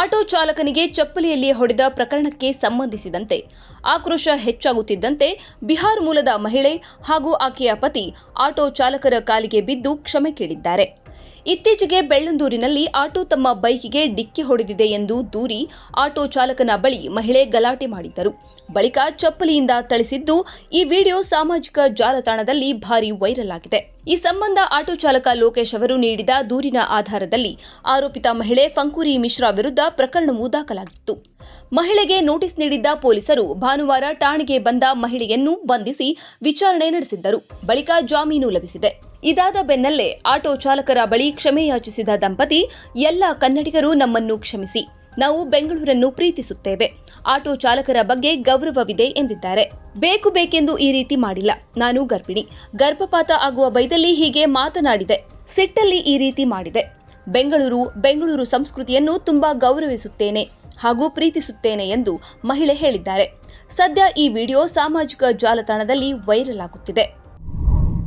Auto ಚಾಲಕನಿಗೆ ಚಪ್ಪಲಿಯಲ್ಲಿ ಹೊಡೆದ ಪ್ರಕರಣಕ್ಕೆ ಸಂಬಂಧಿಸಿದಂತೆ ಆಕ್ರೋಶ ಹೆಚ್ಚಾಗುತ್ತಿದ್ದಂತೆ ಬಿಹಾರ್ ಮೂಲದ ಮಹಿಳೆ ಹಾಗೂ ಆಕೆಯ ಪತಿ ಆಟೋ ಚಾಲಕರ ಕಾಲಿಗೆ ಬಿದ್ದು ಕ್ಷಮೆ ಕೇಳಿದ್ದಾರೆ. ಇತ್ತೀಚೆಗೆ ಬೆಳ್ಳಂದೂರಿನಲ್ಲಿ ಆಟೋ ತಮ್ಮ ಬೈಕಿಗೆ ಡಿಕ್ಕಿ ಹೊಡೆದಿದೆ ಎಂದು ದೂರಿ ಆಟೋ ಚಾಲಕನ ಬಳಿ ಮಹಿಳೆ ಗಲಾಟೆ ಮಾಡಿದ್ದರು. ಬಳಿಕ ಚಪ್ಪಲಿಯಿಂದ ಥಳಿಸಿದ್ದು ಈ ವಿಡಿಯೋ ಸಾಮಾಜಿಕ ಜಾಲತಾಣದಲ್ಲಿ ಭಾರಿ ವೈರಲ್ ಆಗಿದೆ. ಈ ಸಂಬಂಧ ಆಟೋ ಚಾಲಕ ಲೋಕೇಶ್ ಅವರು ನೀಡಿದ ದೂರಿನ ಆಧಾರದಲ್ಲಿ ಆರೋಪಿತ ಮಹಿಳೆ ಫಂಕೂರಿ ಮಿಶ್ರಾ ವಿರುದ್ಧ ಪ್ರಕರಣವು ದಾಖಲಾಗಿತ್ತು. ಮಹಿಳೆಗೆ ನೋಟಿಸ್ ನೀಡಿದ್ದ ಪೊಲೀಸರು ಭಾನುವಾರ ಠಾಣೆಗೆ ಬಂದ ಮಹಿಳೆಯನ್ನು ಬಂಧಿಸಿ ವಿಚಾರಣೆ ನಡೆಸಿದ್ದರು. ಬಳಿಕ ಜಾಮೀನು ಲಭಿಸಿದೆ. ಇದಾದ ಬೆನ್ನಲ್ಲೇ ಆಟೋ ಚಾಲಕರ ಬಳಿ ಕ್ಷಮೆಯಾಚಿಸಿದ ದಂಪತಿ, ಎಲ್ಲ ಕನ್ನಡಿಗರು ನಮ್ಮನ್ನು ಕ್ಷಮಿಸಿ. ನಾವು ಬೆಂಗಳೂರನ್ನು ಪ್ರೀತಿಸುತ್ತೇವೆ. ಆಟೋ ಚಾಲಕರ ಬಗ್ಗೆ ಗೌರವವಿದೆ ಎಂದಿದ್ದಾರೆ. ಬೇಕು ಬೇಕೆಂದು ಈ ರೀತಿ ಮಾಡಿಲ್ಲ. ನಾನು ಗರ್ಭಿಣಿ. ಗರ್ಭಪಾತ ಆಗುವ ಬೈದಲ್ಲಿ ಹೀಗೆ ಮಾತನಾಡಿದೆ. ಸಿಟ್ಟಲ್ಲಿ ಈ ರೀತಿ ಮಾಡಿದೆ. ಬೆಂಗಳೂರು ಬೆಂಗಳೂರು ಸಂಸ್ಕೃತಿಯನ್ನು ತುಂಬಾ ಗೌರವಿಸುತ್ತೇನೆ ಹಾಗೂ ಪ್ರೀತಿಸುತ್ತೇನೆ ಎಂದು ಮಹಿಳೆ ಹೇಳಿದ್ದಾರೆ. ಸದ್ಯ ಈ ವಿಡಿಯೋ ಸಾಮಾಜಿಕ ಜಾಲತಾಣದಲ್ಲಿ ವೈರಲ್ ಆಗುತ್ತಿದೆ.